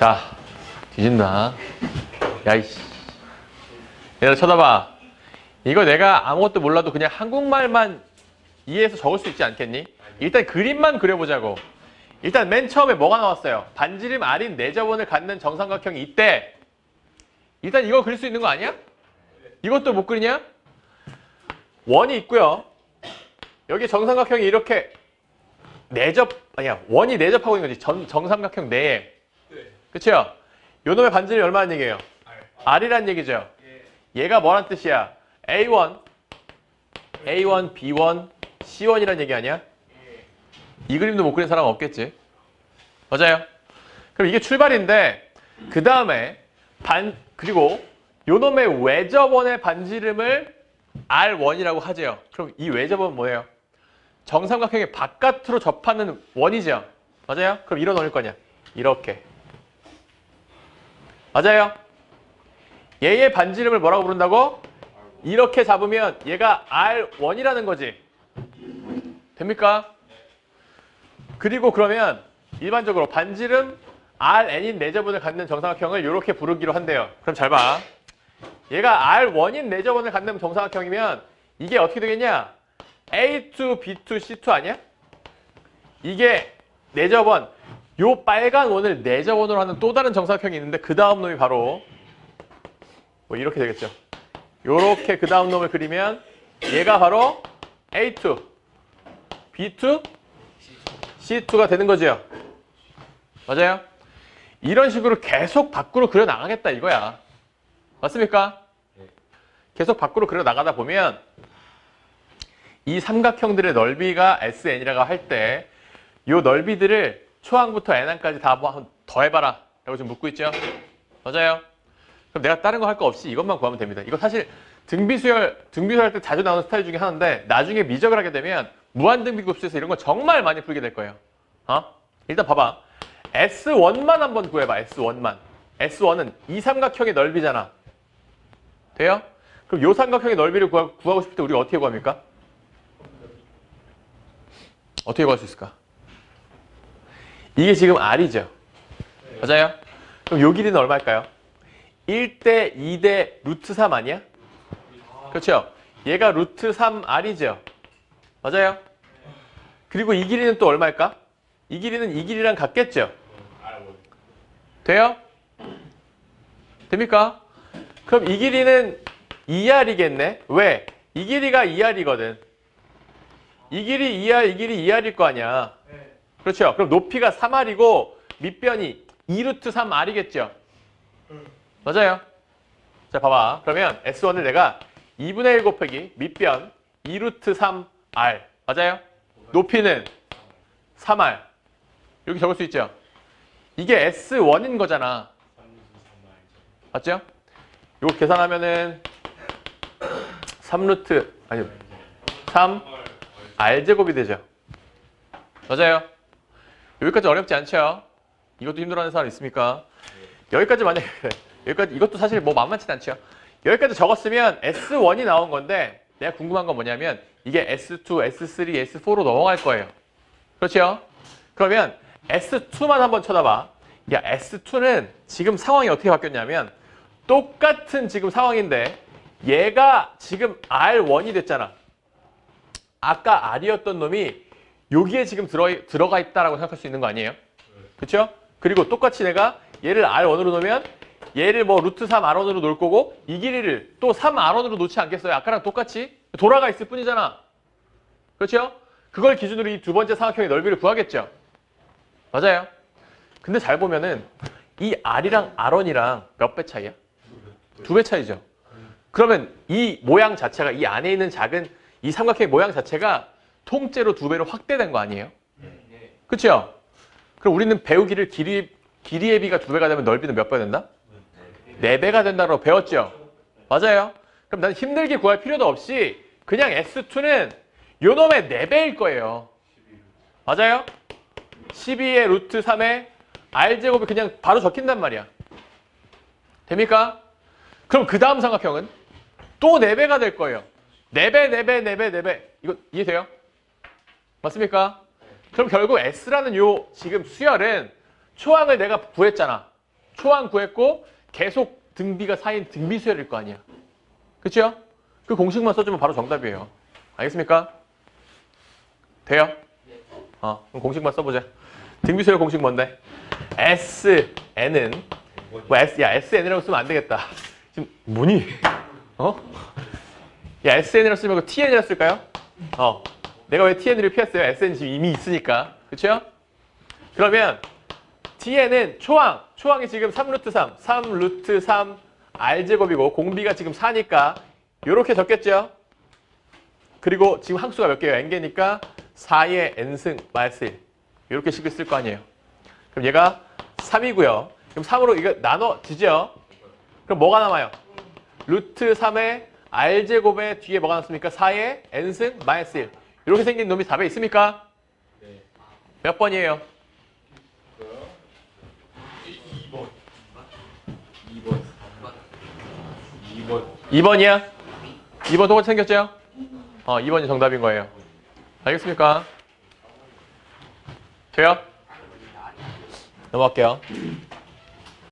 자, 뒤진다. 야이씨. 얘들아 쳐다봐. 이거 내가 아무것도 몰라도 그냥 한국말만 이해해서 적을 수 있지 않겠니? 일단 그림만 그려보자고. 일단 맨 처음에 뭐가 나왔어요? 반지름 R인 내저원을 갖는 정삼각형이 있대. 일단 이거 그릴 수 있는 거 아니야? 이것도 못 그리냐? 원이 있고요. 여기 정삼각형이 이렇게 내접 아니야 원이 내접하고 있는 거지 전, 정삼각형 내에 그쵸? 요 놈의 반지름이 얼마나 얘기예요? R이란 얘기죠 얘가 뭐란 뜻이야? A1 A1, B1, C1이란 얘기 아니야? 이 그림도 못 그린 사람 없겠지 맞아요 그럼 이게 출발인데 그 다음에 반 그리고 요 놈의 외접원의 반지름을 R1이라고 하죠 그럼 이 외접원은 뭐예요? 정삼각형의 바깥으로 접하는 원이죠. 맞아요? 그럼 이런 원일 거냐? 이렇게. 맞아요? 얘의 반지름을 뭐라고 부른다고? 이렇게 잡으면 얘가 R1이라는 거지. 됩니까? 그리고 그러면 일반적으로 반지름 Rn인 내저분을 갖는 정삼각형을 이렇게 부르기로 한대요. 그럼 잘 봐. 얘가 R1인 내저분을 갖는 정삼각형이면 이게 어떻게 되겠냐? A2, B2, C2 아니야? 이게 내저번 요 빨간 원을 내저번으로 하는 또 다른 정사각형이 있는데 그 다음 놈이 바로 뭐 이렇게 되겠죠. 요렇게 그 다음 놈을 그리면 얘가 바로 A2, B2, C2가 되는 거죠. 맞아요? 이런 식으로 계속 밖으로 그려 나가겠다 이거야. 맞습니까? 계속 밖으로 그려 나가다 보면 이 삼각형들의 넓이가 SN이라고 할 때 이 넓이들을 초항부터 N항까지 다 한번 더 해봐라 라고 지금 묻고 있죠 맞아요 그럼 내가 다른 거할거 없이 이것만 구하면 됩니다 이거 사실 등비수열 등비수열 할 때 자주 나오는 스타일 중에 하나인데 나중에 미적을 하게 되면 무한등비급수에서 이런 거 정말 많이 풀게 될 거예요 어? 일단 봐봐 S1만 한번 구해봐 S1만 S1은 이 삼각형의 넓이잖아 돼요? 그럼 이 삼각형의 넓이를 구하, 구하고 싶을 때 우리가 어떻게 구합니까? 어떻게 구할 수 있을까? 이게 지금 R이죠. 맞아요? 그럼 요 길이는 얼마일까요? 1대 2대 루트 3 아니야? 그렇죠? 얘가 루트 3R이죠. 맞아요? 그리고 이 길이는 또 얼마일까? 이 길이는 이 길이랑 같겠죠? 돼요? 됩니까? 그럼 이 길이는 2R이겠네? 왜? 이 길이가 2R이거든. 이 길이 2R, 이 길이 2R일 거 아니야. 그렇죠. 그럼 높이가 3R이고 밑변이 2루트 3R이겠죠. 맞아요. 자, 봐봐. 그러면 S1을 내가 2분의 1 곱하기 밑변 2루트 3R. 맞아요? 높이는 3R. 이렇게 적을 수 있죠. 이게 S1인 거잖아. 맞죠? 이거 계산하면은 3루트, 아니, 3 R제곱이 되죠. 맞아요. 여기까지 어렵지 않죠? 이것도 힘들어하는 사람 있습니까? 여기까지 만약에 여기까지 이것도 사실 뭐 만만치 않죠. 여기까지 적었으면 S1이 나온 건데 내가 궁금한 건 뭐냐면 이게 S2, S3, S4로 넘어갈 거예요. 그렇죠? 그러면 S2만 한번 쳐다봐. 야 S2는 지금 상황이 어떻게 바뀌었냐면 똑같은 지금 상황인데 얘가 지금 R1이 됐잖아. 아까 R이었던 놈이 여기에 지금 들어, 들어가 있다라고 생각할 수 있는 거 아니에요? 그렇죠? 그리고 똑같이 내가 얘를 R1으로 놓으면 얘를 뭐 루트 3 R1으로 놓을 거고 이 길이를 또 3 R1으로 놓지 않겠어요? 아까랑 똑같이 돌아가 있을 뿐이잖아. 그렇죠? 그걸 기준으로 이 두 번째 삼각형의 넓이를 구하겠죠. 맞아요. 근데 잘 보면은 이 R이랑 R1이랑 몇 배 차이야? 두 배 차이죠. 그러면 이 모양 자체가 이 안에 있는 작은 이 삼각형의 모양 자체가 통째로 두 배로 확대된 거 아니에요? 그렇죠? 그럼 우리는 배우기를 길이 길이의 비가 두 배가 되면 넓이는 몇 배가 된다? 네 배가 된다고 배웠죠? 맞아요. 그럼 난 힘들게 구할 필요도 없이 그냥 S2는 요 놈의 네 배일 거예요. 맞아요? 12의 루트 3의 R제곱이 그냥 바로 적힌단 말이야. 됩니까? 그럼 그 다음 삼각형은 또 4배가 될 거예요. 4배, 4배, 4배, 4배. 이거 이해돼요? 맞습니까? 그럼 결국 S라는 요 지금 수열은 초항을 내가 구했잖아. 초항 구했고 계속 등비가 4인 등비 수열일 거 아니야. 그쵸? 그 공식만 써주면 바로 정답이에요. 알겠습니까? 돼요? 어, 그럼 공식만 써보자. 등비 수열 공식 뭔데? SN은 뭐 S, 야 SN이라고 쓰면 안 되겠다. 지금 뭐니? 어? 야 SN이라고 쓰면 그 TN이라고 쓸까요? 어. 내가 왜 TN을 피했어요? SN 지금 이미 있으니까. 그쵸? 그러면 TN은 초항. 초항이 지금 3루트 3. 3루트 3 R제곱이고 공비가 지금 4니까 이렇게 적겠죠? 그리고 지금 항수가 몇 개예요? n개니까 4의 n승 마이너스 1. 이렇게 식을 쓸 거 아니에요. 그럼 얘가 3이고요. 그럼 3으로 이거 나눠지죠? 그럼 뭐가 남아요? 루트 3의 r제곱의 뒤에 뭐가 남습니까? 4의 n승 마이너스 1. 이렇게 생긴 놈이 답에 있습니까? 몇 번이에요? 2번 2번 2번 2번이야? 2번 똑같이 생겼죠? 어, 2번이 정답인 거예요. 알겠습니까? 돼요? 넘어갈게요.